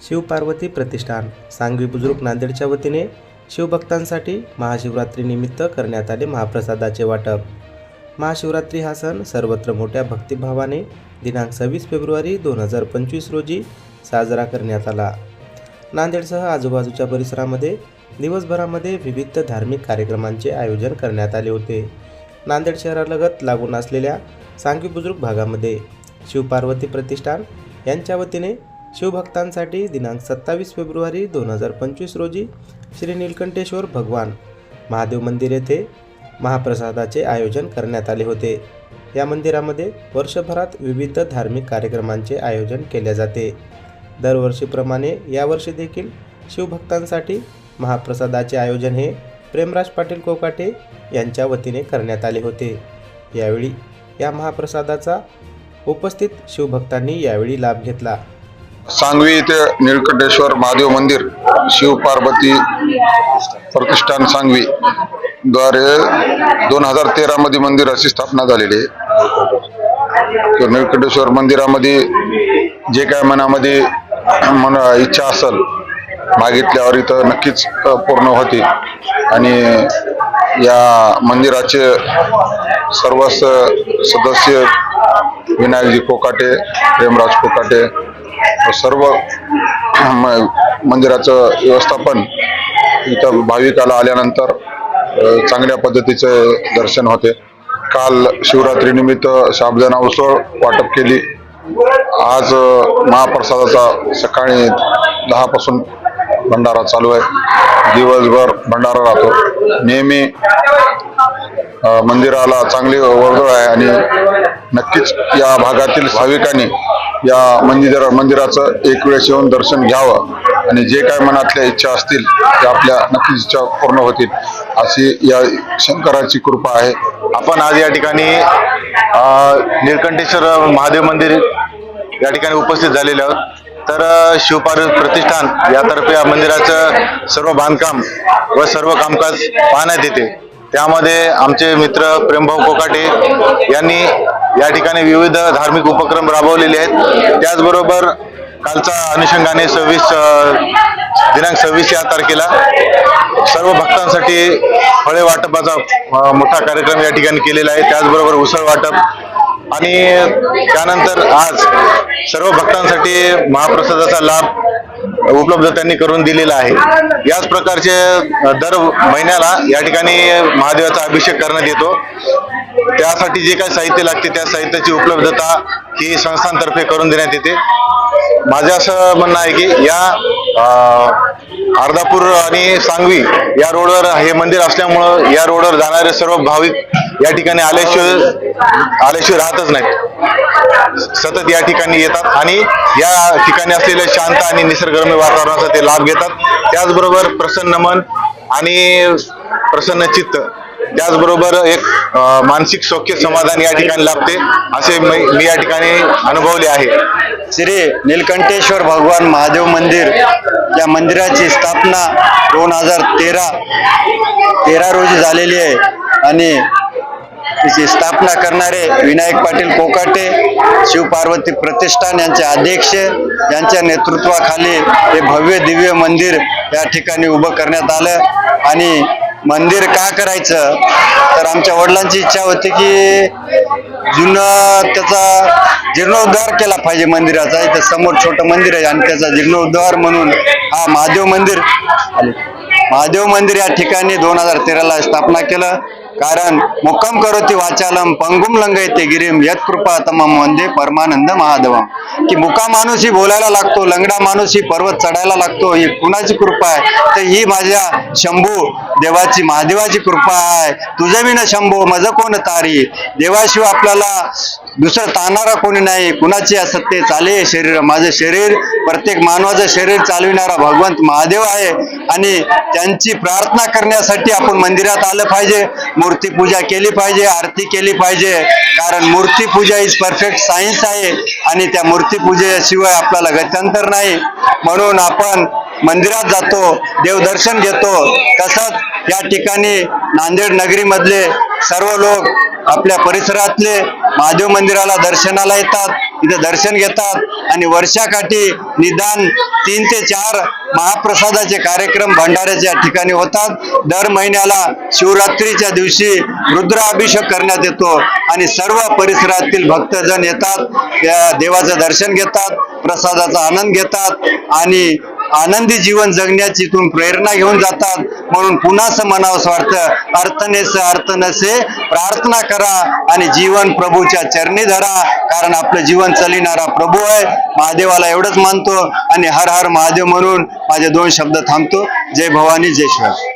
शिवपार्वती प्रतिष्ठान. सांगवी बुजुर्ग नांदेडच्या वतीने शिवभक्तांसाठी महाशिवरात्रीनिमित्त करण्यात आले महाप्रसादाचे वाटप. महाशिवरात्री हा सण सर्वत्र मोठ्या भक्तिभावाने दिनांक सव्वीस फेब्रुवारी दोन हजार पंचवीस रोजी साजरा करण्यात आला. नांदेडसह आजूबाजूच्या परिसरामध्ये दिवसभरामध्ये विविध धार्मिक कार्यक्रमांचे आयोजन करण्यात आले होते. नांदेड शहरालगत लागून असलेल्या सांगवी बुजुर्ग भागामध्ये शिवपार्वती प्रतिष्ठान यांच्या वतीने शिवभक्तांसाठी दिनांक सत्तावीस फेब्रुवारी दोन हजार पंचवीस रोजी श्री नीलकंठेश्वर भगवान महादेव मंदिर येथे महाप्रसादाचे आयोजन करण्यात आले होते. या मंदिरामध्ये वर्षभरात विविध धार्मिक कार्यक्रमांचे आयोजन केले जाते. दरवर्षीप्रमाणे यावर्षी देखील शिवभक्तांसाठी महाप्रसादाचे आयोजन हे प्रेमराज पाटील कोकाटे यांच्या वतीने करण्यात आले होते. यावेळी या महाप्रसादाचा उपस्थित शिवभक्तांनी यावेळी लाभ घेतला. सांगवी येथे निळकंठेश्वर महादेव मंदिर शिवपार्वती प्रतिष्ठान सांगवी द्वारे दोन हजार तेरा मध्ये मंदिराची स्थापना झालेली आहे. तर निळकंठेश्वर मंदिरामध्ये जे काय मनामध्ये मन इच्छा असेल मागितल्यावर इथं नक्कीच पूर्ण होते. आणि या मंदिराचे सर्वच सदस्य विनायकजी कोकाटे प्रेमराज कोकाटे सर्व म- मंदिराचं व्यवस्थापन इथं भाविकाला आल्यानंतर चांगल्या पद्धतीचे दर्शन होते. काल शिवरात्रीनिमित्त साबुदाणा उसळ वाटप केली. आज महाप्रसादाचा सकाळी दहापासून भंडारा चालू आहे. दिवसभर भंडारा राहतो. नेहमी मंदिराला चांगली वर्दळ आहे आणि नक्कीच या भागातील भाविकांनी या मंदिर मंदिराचं एक वेळेस येऊन दर्शन घ्यावं आणि जे काय मनातल्या इच्छा असतील त्या आपल्या नक्कीच इच्छा पूर्ण होतील अशी या शंकराची कृपा आहे. आपण आज या ठिकाणी निळकंठेश्वर महादेव मंदिर या ठिकाणी उपस्थित झालेले आहोत. तर शिवपार शिवपार्वती प्रतिष्ठान यातर्फे या मंदिराचं सर्व बांधकाम व सर्व कामकाज पाहण्यात येते. त्यामध्ये आमचे मित्र प्रेमभाऊ कोकाटे यांनी या ठिकाणी विविध धार्मिक उपक्रम राबवलेले आहेत. त्याचबरोबर कालच्या अनुषंगाने सव्वीस दिनांक सव्वीस या तारखेला सर्व भक्तांसाठी फळे वाटपाचा मोठा कार्यक्रम या ठिकाणी केलेला आहे. त्याचबरोबर उसळ वाटप आणि त्यानंतर आज सर्व भक्तांसाठी महाप्रसादाचा लाभ उपलब्ध त्यांनी करून दिलेला आहे. याच प्रकारचे दर महिन्याला या ठिकाणी महादेवाचा अभिषेक करण्यात येतो. त्यासाठी जे काही साहित्य लागते त्या साहित्याची उपलब्धता ही संस्थांतर्फे करून देण्यात येते. माझं असं म्हणणं आहे की या अर्धापूर आणि सांगवी या रोडवर हे मंदिर असल्यामुळं या रोडवर जाणारे सर्व भाविक या ठिकाणी आल्याशिवाय आल्याशिवाय राहतच नाहीत. सतत या ठिकाणी येतात आणि या ठिकाणी असलेल्या शांत आणि निसर्गरम्य वातावरणाचा ते लाभ घेतात. त्याचबरोबर प्रसन्न मन आणि प्रसन्न चित्त त्याचबरोबर एक मानसिक सौख्य समाधान या ठिकाणी लाभते असे मी मी या ठिकाणी अनुभवले आहे. श्री नीलकंठेश्वर भगवान महादेव मंदिर या मंदिराची स्थापना दोन हजार तेरा तेरा रोजी झालेली आहे. आणि तिची स्थापना करणारे विनायक पाटील कोकाटे शिवपार्वती प्रतिष्ठान यांचे अध्यक्ष यांच्या नेतृत्वाखाली हे भव्य दिव्य मंदिर या ठिकाणी उभं करण्यात आलं. आणि मंदिर का करायचं? तर आमच्या वडिलांची इच्छा होती की जुनं त्याचा जीर्णोद्धार केला पाहिजे मंदिराचा. इथं समोर छोटं मंदिर आहे आणि त्याचा जीर्णोद्धार म्हणून हा महादेव मंदिर. महादेव मंदिर या ठिकाणी दोन हजार तेराला स्थापना केलं. कारण मुक्कम करोती वाचालम पंगुम लंगयते गिरीम यत कृपा तमम वंदे परमानंद महादेवम. की मुका माणूस ही बोलायला लागतो लंगडा माणूस ही पर्वत चढायला लागतो ही कुणाची कृपा आहे? तर ही माझ्या शंभू देवाची महादेवाची कृपा आहे. तुझं मी न शंभू माझं कोण तारी? देवाशिवाय आपल्याला दुसरं ताणारा कोणी नाही. कुणाची असत्य चाले शरीर? माझं शरीर प्रत्येक मानवाचं शरीर चालविणारा भगवंत महादेव आहे आणि त्यांची प्रार्थना करण्यासाठी आपण मंदिरात आलं पाहिजे. मूर्तीपूजा केली पाहिजे आरती केली पाहिजे. कारण मूर्तीपूजा इज परफेक्ट सायन्स आहे आणि त्या मूर्तीपूजेशिवाय आपल्याला गत्यंतर नाही. म्हणून आपण मंदिरात जातो देवदर्शन घेतो. तसंच या ठिकाणी नांदेड नगरीमधले सर्व लोक आपल्या परिसरातले महादेव मंदिराला दर्शनाला येतात इथे दर्शन घेतात आणि वर्षाकाठी निदान तीन ते चार महाप्रसादाचे कार्यक्रम भंडाऱ्याच्या ठिकाणी होतात. दर महिन्याला शिवरात्रीच्या दिवशी रुद्राभिषेक करण्यात येतो आणि सर्व परिसरातील भक्तजन येतात त्या देवाचं दर्शन घेतात प्रसादाचा आनंद घेतात आणि आनंदी जीवन जगण्याची इथून प्रेरणा घेऊन जातात. म्हणून पुन्हा असं म्हणावंसं वाटतं अर्थनेस अर्थ नसे प्रार्थना करा आणि जीवन प्रभूच्या चरणी धरा. कारण आपलं जीवन चलिणारा प्रभू आहे. महादेवाला एवढंच मानतो आणि हर हर महादेव म्हणून माझे दोन शब्द थांबतो. जय भवानी जय शिवाय